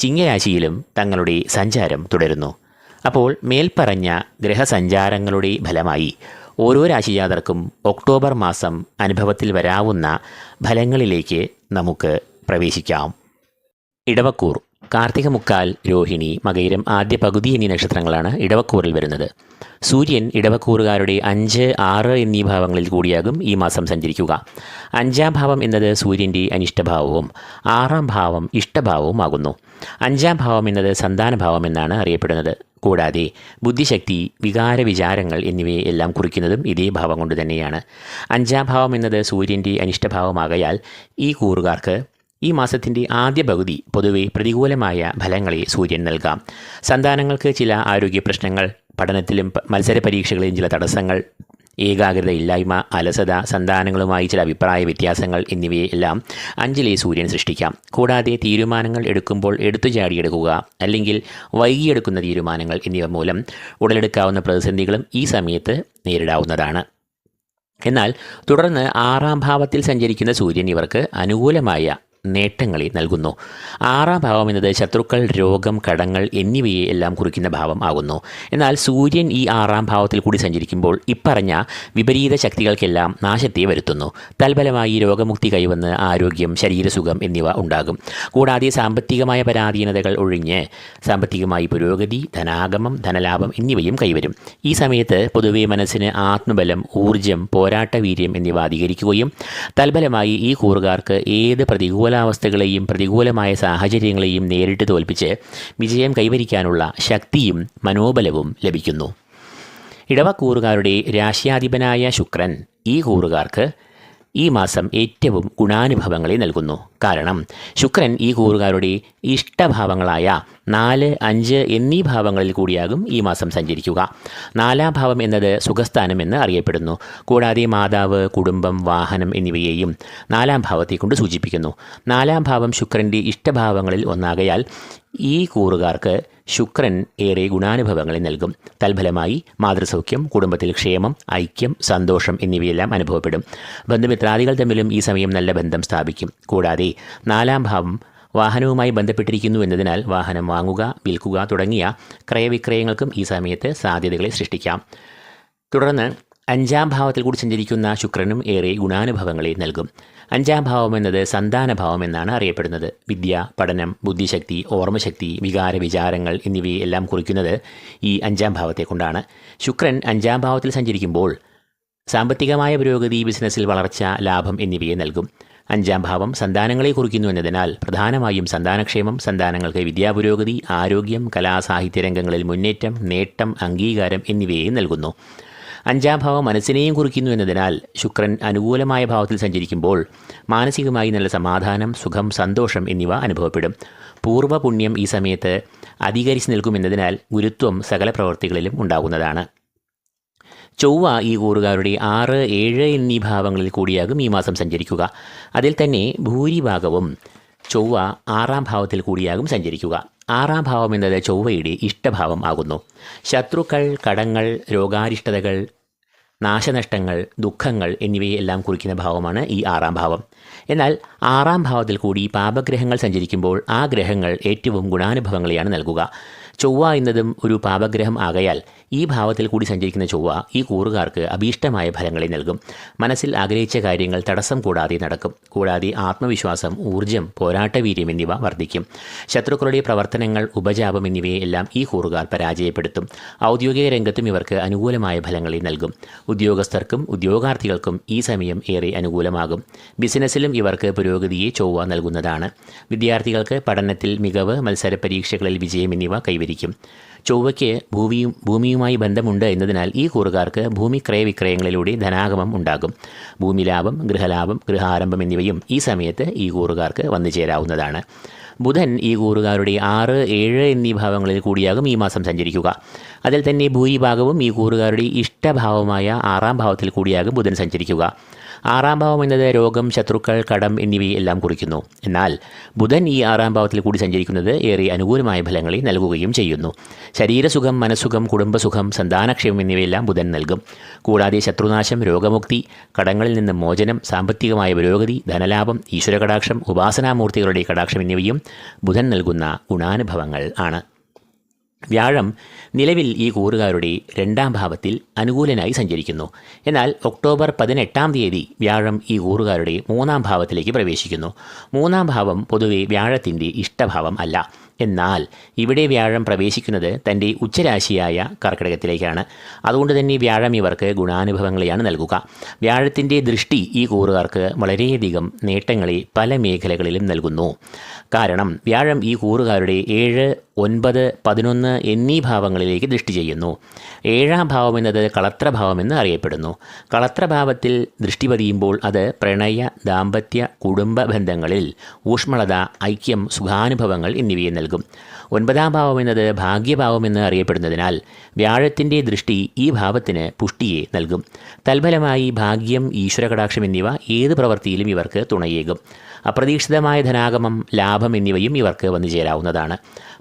ചിങ്ങരാശിയിലും തങ്ങളുടെ സഞ്ചാരം തുടരുന്നു. അപ്പോൾ മേൽപ്പറഞ്ഞ ഗ്രഹസഞ്ചാരങ്ങളുടെ ഫലമായി ഓരോ രാശിജാതർക്കും ഒക്ടോബർ മാസം അനുഭവത്തിൽ വരാവുന്ന ഫലങ്ങളിലേക്ക് നമുക്ക് പ്രവേശിക്കാം. ഇടവക്കൂർ കാർത്തിക മുക്കാൽ രോഹിണി മകയിരം ആദ്യ പകുതി എന്നീ നക്ഷത്രങ്ങളാണ് ഇടവക്കൂറിൽ വരുന്നത്. സൂര്യൻ ഇടവക്കൂറുകാരുടെ അഞ്ച് ആറ് എന്നീ ഭാവങ്ങളിൽ കൂടിയാകും ഈ മാസം സഞ്ചരിക്കുക. അഞ്ചാം ഭാവം എന്നത് സൂര്യന്റെ അനിഷ്ടഭാവവും ആറാം ഭാവം ഇഷ്ടഭാവവും ആകുന്നു. അഞ്ചാം ഭാവം എന്നത് സന്താനഭാവം എന്നാണ് അറിയപ്പെടുന്നത്. കൂടാതെ ബുദ്ധിശക്തി വികാര വിചാരങ്ങൾ എന്നിവയെ എല്ലാം കുറിക്കുന്നതും ഇതേ ഭാവം കൊണ്ട് തന്നെയാണ്. അഞ്ചാം ഭാവം എന്നത് സൂര്യന്റെ അനിഷ്ടഭാവമാകയാൽ ഈ കൂറുകാർക്ക് ഈ മാസത്തിന്റെ ആദ്യ പകുതി പൊതുവെ പ്രതികൂലമായ ഫലങ്ങളെ സൂര്യൻ നൽകാം. സന്താനങ്ങൾക്ക് ചില ആരോഗ്യ പ്രശ്നങ്ങൾ പഠനത്തിലും മത്സര പരീക്ഷകളിലും ചില തടസ്സങ്ങൾ ഏകാഗ്രത ഇല്ലായ്മ അലസത സന്താനങ്ങളുമായി ചില അഭിപ്രായ വ്യത്യാസങ്ങൾ എന്നിവയെല്ലാം അഞ്ചിലെ സൂര്യൻ സൃഷ്ടിക്കാം. കൂടാതെ തീരുമാനങ്ങൾ എടുക്കുമ്പോൾ എടുത്തു ചാടിയെടുക്കുക അല്ലെങ്കിൽ വൈകിയെടുക്കുന്ന തീരുമാനങ്ങൾ എന്നിവ മൂലം ഉടലെടുക്കാവുന്ന പ്രതിസന്ധികളും ഈ സമയത്ത് നേരിടാവുന്നതാണ്. എന്നാൽ തുടർന്ന് ആറാം ഭാവത്തിൽ സഞ്ചരിക്കുന്ന സൂര്യൻ ഇവർക്ക് അനുകൂലമായ നേട്ടങ്ങളെ നൽകുന്നു. ആറാം ഭാവം എന്നത് ശത്രുക്കൾ രോഗം കടങ്ങൾ എന്നിവയെ എല്ലാം കുറിക്കുന്ന ഭാവം ആകുന്നു. എന്നാൽ സൂര്യൻ ഈ ആറാം ഭാവത്തിൽ കൂടി സഞ്ചരിക്കുമ്പോൾ ഇപ്പറഞ്ഞ വിപരീത ശക്തികൾക്കെല്ലാം നാശത്തെ വരുത്തുന്നു. തൽഫലമായി രോഗമുക്തി കൈവന്ന് ആരോഗ്യം ശരീരസുഖം എന്നിവ ഉണ്ടാകും. കൂടാതെ സാമ്പത്തികമായ പരാധീനതകൾ ഒഴിഞ്ഞ് സാമ്പത്തികമായി പുരോഗതി ധനാഗമം ധനലാഭം എന്നിവയും കൈവരും. ഈ സമയത്ത് പൊതുവെ മനസ്സിന് ആത്മബലം ഊർജം പോരാട്ട വീര്യം എന്നിവ അധികരിക്കുകയും തൽഫലമായി ഈ കൂറുകാർക്ക് ഏത് പ്രതികൂലാവസ്ഥകളെയും പ്രതികൂലമായ സാഹചര്യങ്ങളെയും നേരിട്ട് തോൽപ്പിച്ച് വിജയം കൈവരിക്കാനുള്ള ശക്തിയും മനോബലവും ലഭിക്കുന്നു. ഇടവക്കൂറുകാരുടെ രാശ്യാധിപനായ ശുക്രൻ ഈ കൂറുകാർക്ക് ഈ മാസം ഏറ്റവും ഗുണാനുഭവങ്ങളെ നൽകുന്നു. കാരണം ശുക്രൻ ഈ കൂറുകാരുടെ ഇഷ്ടഭാവങ്ങളായ നാല് അഞ്ച് എന്നീ ഭാവങ്ങളിൽ കൂടിയാകും ഈ മാസം സഞ്ചരിക്കുക. നാലാം ഭാവം എന്നത് സുഖസ്ഥാനം എന്ന് അറിയപ്പെടുന്നു. കൂടാതെ മാതാവ് കുടുംബം വാഹനം എന്നിവയെയും നാലാം ഭാവത്തെ കൊണ്ട് സൂചിപ്പിക്കുന്നു. നാലാം ഭാവം ശുക്രന്റെ ഇഷ്ടഭാവങ്ങളിൽ ഒന്നാകയാൽ ഈ കൂറുകാർക്ക് ശുക്രൻ ഏറെ ഗുണാനുഭവങ്ങളെ നൽകും. തൽഫലമായി മാതൃസൗഖ്യം കുടുംബത്തിൽ ക്ഷേമം ഐക്യം സന്തോഷം എന്നിവയെല്ലാം അനുഭവപ്പെടും. ബന്ധുമിത്രാദികൾ തമ്മിലും ഈ സമയം നല്ല ബന്ധം സ്ഥാപിക്കും. കൂടാതെ നാലാം ഭാവം വാഹനവുമായി ബന്ധപ്പെട്ടിരിക്കുന്നു എന്നതിനാൽ വാഹനം വാങ്ങുക വിൽക്കുക തുടങ്ങിയ ക്രയവിക്രയങ്ങൾക്കും ഈ സമയത്ത് സാധ്യതകളെ സൃഷ്ടിക്കാം. തുടർന്ന് അഞ്ചാം ഭാവത്തിൽ കൂടി സഞ്ചരിക്കുന്ന ശുക്രനും ഏറെ ഗുണാനുഭവങ്ങളെ നൽകും. അഞ്ചാം ഭാവം എന്നത് സന്താനഭാവം എന്നാണ് അറിയപ്പെടുന്നത്. വിദ്യ പഠനം ബുദ്ധിശക്തി ഓർമ്മശക്തി വികാര വിചാരങ്ങൾ എന്നിവയെ എല്ലാം കുറിക്കുന്നത് ഈ അഞ്ചാം ഭാവത്തെ കൊണ്ടാണ്. ശുക്രൻ അഞ്ചാം ഭാവത്തിൽ സഞ്ചരിക്കുമ്പോൾ സാമ്പത്തികമായ പുരോഗതി ബിസിനസ്സിൽ വളർച്ച ലാഭം എന്നിവയെ നൽകും. അഞ്ചാം ഭാവം സന്താനങ്ങളെ കുറിക്കുന്നു എന്നതിനാൽ പ്രധാനമായും സന്താനക്ഷേമം സന്താനങ്ങൾക്ക് വിദ്യാപുരോഗതി ആരോഗ്യം കലാസാഹിത്യ രംഗങ്ങളിൽ മുന്നേറ്റം നേട്ടം അംഗീകാരം എന്നിവയെ നൽകുന്നു. അഞ്ചാം ഭാവം മനസ്സിനെയും കുറിക്കുന്നു എന്നതിനാൽ ശുക്രൻ അനുകൂലമായ ഭാവത്തിൽ സഞ്ചരിക്കുമ്പോൾ മാനസികമായി നല്ല സമാധാനം സുഖം സന്തോഷം എന്നിവ അനുഭവപ്പെടും. പൂർവ പുണ്യം ഈ സമയത്ത് അധികരിച്ച് നിൽക്കുമെന്നതിനാൽ ഗുരുത്വം സകല പ്രവൃത്തികളിലും ഉണ്ടാകുന്നതാണ്. ചൊവ്വ ഈ കൂറുകാരുടെ ആറ് ഏഴ് എന്നീ ഭാവങ്ങളിൽ കൂടിയാകും ഈ മാസം സഞ്ചരിക്കുക. അതിൽ തന്നെ ഭൂരിഭാഗവും ചൊവ്വ ആറാം ഭാവത്തിൽ കൂടിയാകും സഞ്ചരിക്കുക. ആറാം ഭാവം എന്നത് ചൊവ്വയുടെ ഇഷ്ടഭാവം ആകുന്നു. ശത്രുക്കൾ കടങ്ങൾ രോഗാരിഷ്ടതകൾ നാശനഷ്ടങ്ങൾ ദുഃഖങ്ങൾ എന്നിവയെല്ലാം കുറിക്കുന്ന ഭാവമാണ് ഈ ആറാം ഭാവം. എന്നാൽ ആറാം ഭാവത്തിൽ കൂടി പാപഗ്രഹങ്ങൾ സഞ്ചരിക്കുമ്പോൾ ആ ഗ്രഹങ്ങൾ ഏറ്റവും ഗുണാനുഭവങ്ങളെയാണ് നൽകുക. ചൊവ്വ എന്നതും ഒരു പാപഗ്രഹം ആകയാൽ ഈ ഭാവത്തിൽ കൂടി സഞ്ചരിക്കുന്ന ചൊവ്വ ഈ കൂറുകാർക്ക് അഭീഷ്ടമായ ഫലങ്ങളെ നൽകും. മനസ്സിൽ ആഗ്രഹിച്ച കാര്യങ്ങൾ തടസ്സം കൂടാതെ നടക്കും. കൂടാതെ ആത്മവിശ്വാസം ഊർജം പോരാട്ടവീര്യം എന്നിവ വർദ്ധിക്കും. ശത്രുക്കളുടെ പ്രവർത്തനങ്ങൾ ഉപജാപം എന്നിവയെല്ലാം ഈ കൂറുകാർ പരാജയപ്പെടുത്തും. ഔദ്യോഗിക രംഗത്തും ഇവർക്ക് അനുകൂലമായ ഫലങ്ങളെ നൽകും. ഉദ്യോഗസ്ഥർക്കും ഉദ്യോഗാർത്ഥികൾക്കും ഈ സമയം ഏറെ അനുകൂലമാകും. ബിസിനസ്സിലും ഇവർക്ക് പുരോഗതിയെ ചൊവ്വ നൽകുന്നതാണ്. വിദ്യാർത്ഥികൾക്ക് പഠനത്തിൽ മികവ് മത്സര പരീക്ഷകളിൽ വിജയം എന്നിവ കൈവരിക്കും. ചൊവ്വയ്ക്ക് ഭൂമിയും ഭൂമിയുമായി ബന്ധമുണ്ട് എന്നതിനാൽ ഈ കൂറുകാർക്ക് ഭൂമി ക്രയവിക്രയങ്ങളിലൂടെ ധനാഗമം ഉണ്ടാകും. ഭൂമി ലാഭം ഗൃഹലാഭം ഗൃഹാരംഭം എന്നിവയും ഈ സമയത്ത് ഈ കൂറുകാർക്ക് വന്നു ചേരാവുന്നതാണ്. ബുധൻ ഈ കൂറുകാരുടെ ആറ് ഏഴ് എന്നീ ഭാവങ്ങളിൽ കൂടിയാകും ഈ മാസം സഞ്ചരിക്കുക. അതിൽ തന്നെ ഭൂരിഭാഗവും ഈ കൂറുകാരുടെ ഇഷ്ടഭാവമായ ആറാം ഭാവത്തിൽ കൂടിയാകും ബുധൻ സഞ്ചരിക്കുക. ആറാം ഭാവം എന്നത് രോഗം ശത്രുക്കൾ കടം എന്നിവയെല്ലാം കുറിക്കുന്നു. എന്നാൽ ബുധൻ ഈ ആറാം ഭാവത്തിൽ കൂടി സഞ്ചരിക്കുന്നത് ഏറെ അനുകൂലമായ ഫലങ്ങളെ നൽകുകയും ചെയ്യുന്നു. ശരീരസുഖം മനസ്സുഖം കുടുംബസുഖം സന്താനക്ഷേമം എന്നിവയെല്ലാം ബുധൻ നൽകും. കൂടാതെ ശത്രുനാശം രോഗമുക്തി കടങ്ങളിൽ നിന്ന് മോചനം സാമ്പത്തികമായ പുരോഗതി ധനലാഭം ഈശ്വര ഈശ്വരകടാക്ഷം ഉപാസനാമൂർത്തികളുടെ കടാക്ഷം എന്നിവയും ബുധൻ നൽകുന്ന ഗുണാനുഭവങ്ങൾ ആണ്. വ്യാഴം നിലവിൽ ഈ കൂറുകാരുടെ രണ്ടാം ഭാവത്തിൽ അനുകൂലനായി സഞ്ചരിക്കുന്നു. എന്നാൽ ഒക്ടോബർ പതിനെട്ടാം തീയതി വ്യാഴം ഈ കൂറുകാരുടെ മൂന്നാം ഭാവത്തിലേക്ക് പ്രവേശിക്കുന്നു. മൂന്നാം ഭാവം പൊതുവെ വ്യാഴത്തിന്റെ ഇഷ്ടഭാവം അല്ല. എന്നാൽ ഇവിടെ വ്യാഴം പ്രവേശിക്കുന്നത് തന്റെ ഉച്ചരാശിയായ കർക്കിടകത്തിലേക്കാണ്. അതുകൊണ്ട് തന്നെ വ്യാഴം ഇവർക്ക് ഗുണാനുഭവങ്ങളെയാണ് നൽകുക. വ്യാഴത്തിന്റെ ദൃഷ്ടി ഈ കൂറുകാർക്ക് വളരെയധികം നേട്ടങ്ങളെ പല മേഖലകളിലും നൽകുന്നു. കാരണം വ്യാഴം ഈ കൂറുകാരുടെ ഏഴ് ഒൻപത് പതിനൊന്ന് എന്നീ ഭാവങ്ങളിലേക്ക് ദൃഷ്ടി ചെയ്യുന്നു. ഏഴാം ഭാവം എന്നത് കളത്രഭാവമെന്ന് അറിയപ്പെടുന്നു. കളത്രഭാവത്തിൽ ദൃഷ്ടി പതിയുമ്പോൾ അത് പ്രണയ ദാമ്പത്യ കുടുംബ ബന്ധങ്ങളിൽ ഊഷ്മളത ഐക്യം സുഖാനുഭവങ്ങൾ എന്നിവയെ നൽകും. ഒൻപതാം ഭാവം എന്നത് ഭാഗ്യഭാവമെന്ന് അറിയപ്പെടുന്നതിനാൽ വ്യാഴത്തിന്റെ ദൃഷ്ടി ഈ ഭാവത്തിന് പുഷ്ടിയെ നൽകും. തൽഫലമായി ഭാഗ്യം ഈശ്വരകടാക്ഷം എന്നിവ ഏത് പ്രവൃത്തിയിലും ഇവർക്ക് തുണയേകും. അപ്രതീക്ഷിതമായ ധനാഗമം ലാഭം എന്നിവയും ഇവർക്ക് വന്നു ചേരാവുന്നതാണ്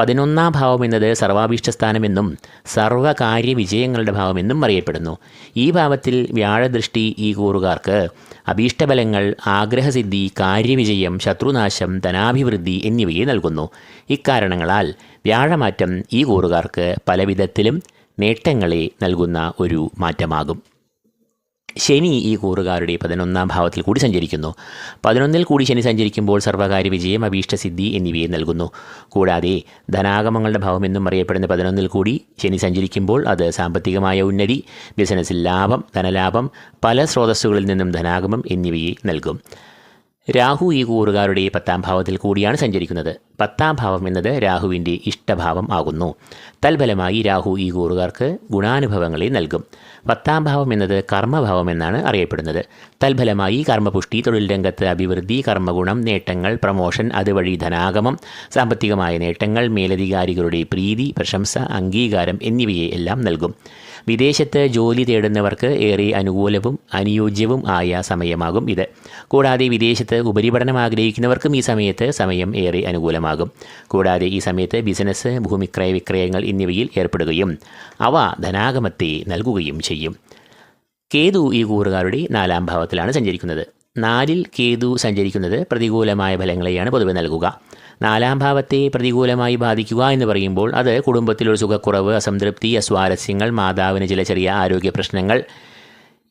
പതിനൊന്നാം ഭാവം എന്നത് സർവാഭീഷ്ടസ്ഥാനമെന്നും സർവകാര്യ വിജയങ്ങളുടെ ഭാവമെന്നും അറിയപ്പെടുന്നു. ഈ ഭാവത്തിൽ വ്യാഴദൃഷ്ടി ഈ കൂറുകാർക്ക് അഭീഷ്ടബലങ്ങൾ ആഗ്രഹസിദ്ധി കാര്യവിജയം ശത്രുനാശം ധനാഭിവൃദ്ധി എന്നിവയെ നൽകുന്നു. ഇക്കാരണങ്ങളാൽ വ്യാഴമാറ്റം ഈ കൂറുകാർക്ക് പലവിധത്തിലും നേട്ടങ്ങളെ നൽകുന്ന ഒരു മാറ്റമാകും. ശനി ഈ കൂറുകാരുടെ പതിനൊന്നാം ഭാവത്തിൽ കൂടി സഞ്ചരിക്കുന്നു. പതിനൊന്നിൽ കൂടി ശനി സഞ്ചരിക്കുമ്പോൾ സർവകാര്യ വിജയം അഭീഷ്ടസിദ്ധി എന്നിവയെ നൽകുന്നു. കൂടാതെ ധനാഗമങ്ങളുടെ ഭാവം എന്നും അറിയപ്പെടുന്ന പതിനൊന്നിൽ കൂടി ശനി സഞ്ചരിക്കുമ്പോൾ അത് സാമ്പത്തികമായ ഉന്നതി ബിസിനസ്സിൽ ലാഭം ധനലാഭം പല സ്രോതസ്സുകളിൽ നിന്നും ധനാഗമം എന്നിവയെ നൽകും. രാഹു ഈ കൂറുകാരുടെ പത്താം ഭാവത്തിൽ കൂടിയാണ് സഞ്ചരിക്കുന്നത്. പത്താം ഭാവം എന്നത് രാഹുവിന്റെ ഇഷ്ടഭാവം ആകുന്നു. തൽഫലമായി രാഹു ഈ കൂറുകാർക്ക് ഗുണാനുഭവങ്ങളെ നൽകും. പത്താം ഭാവം എന്നത് കർമ്മഭാവം എന്നാണ് അറിയപ്പെടുന്നത്. തൽഫലമായി കർമ്മപുഷ്ടി തൊഴിൽ രംഗത്ത് അഭിവൃദ്ധി കർമ്മഗുണം നേട്ടങ്ങൾ പ്രമോഷൻ അതുവഴി ധനാഗമം സാമ്പത്തികമായ നേട്ടങ്ങൾ മേലധികാരികളുടെ പ്രീതി പ്രശംസ അംഗീകാരം എന്നിവയെ എല്ലാം നൽകും. വിദേശത്ത് ജോലി തേടുന്നവർക്ക് ഏറെ അനുകൂലവും അനുയോജ്യവും ആയ സമയമാകും ഇത്. കൂടാതെ വിദേശത്ത് ഉപരിപഠനം ആഗ്രഹിക്കുന്നവർക്കും ഈ സമയത്ത് സമയം ഏറെ അനുകൂലമാകും. കൂടാതെ ഈ സമയത്ത് ബിസിനസ് ഭൂമിക്രയ വിക്രയങ്ങൾ എന്നിവയിൽ ഏർപ്പെടുകയും അവ ധനാഗമത്തെ നൽകുകയും ചെയ്യും. കേതു ഈ കൂറുകാരുടെ നാലാം ഭാവത്തിലാണ് സഞ്ചരിക്കുന്നത്. നാലിൽ കേതു സഞ്ചരിക്കുന്നത് പ്രതികൂലമായ ഫലങ്ങളെയാണ് പൊതുവെ നൽകുക. നാലാം ഭാവത്തെ പ്രതികൂലമായി ബാധിക്കുക എന്ന് പറയുമ്പോൾ അത് കുടുംബത്തിലൊരു സുഖക്കുറവ് അസംതൃപ്തി അസ്വാരസ്യങ്ങൾ മാതാവിന് ചില ചെറിയ ആരോഗ്യ പ്രശ്നങ്ങൾ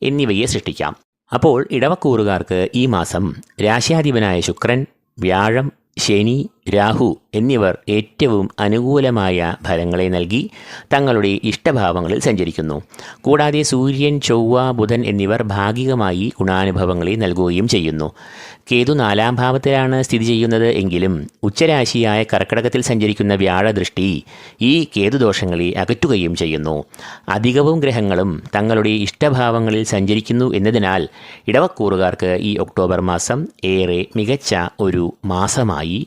എന്നിവയെ സൃഷ്ടിക്കാം. അപ്പോൾ ഇടവക്കൂറുകാർക്ക് ഈ മാസം രാശ്യാധിപനായ ശുക്രൻ വ്യാഴം ശനി രാഹു എന്നിവർ ഏറ്റവും അനുകൂലമായ ഫലങ്ങളെ നൽകി തങ്ങളുടെ ഇഷ്ടഭാവങ്ങളിൽ സഞ്ചരിക്കുന്നു. കൂടാതെ സൂര്യൻ ചൊവ്വ ബുധൻ എന്നിവർ ഭാഗികമായി ഗുണാനുഭവങ്ങളെ നൽകുകയും ചെയ്യുന്നു. കേതു നാലാം ഭാവത്തിലാണ് സ്ഥിതി ചെയ്യുന്നത് എങ്കിലും ഉച്ചരാശിയായ കർക്കടകത്തിൽ സഞ്ചരിക്കുന്ന വ്യാഴദൃഷ്ടി ഈ കേതുദോഷങ്ങളെ അകറ്റുകയും ചെയ്യുന്നു. അധികവും ഗ്രഹങ്ങളും തങ്ങളുടെ ഇഷ്ടഭാവങ്ങളിൽ സഞ്ചരിക്കുന്നു എന്നതിനാൽ ഇടവക്കൂറുകാർക്ക് ഈ ഒക്ടോബർ മാസം ഏറെ മികച്ച ഒരു മാസമായി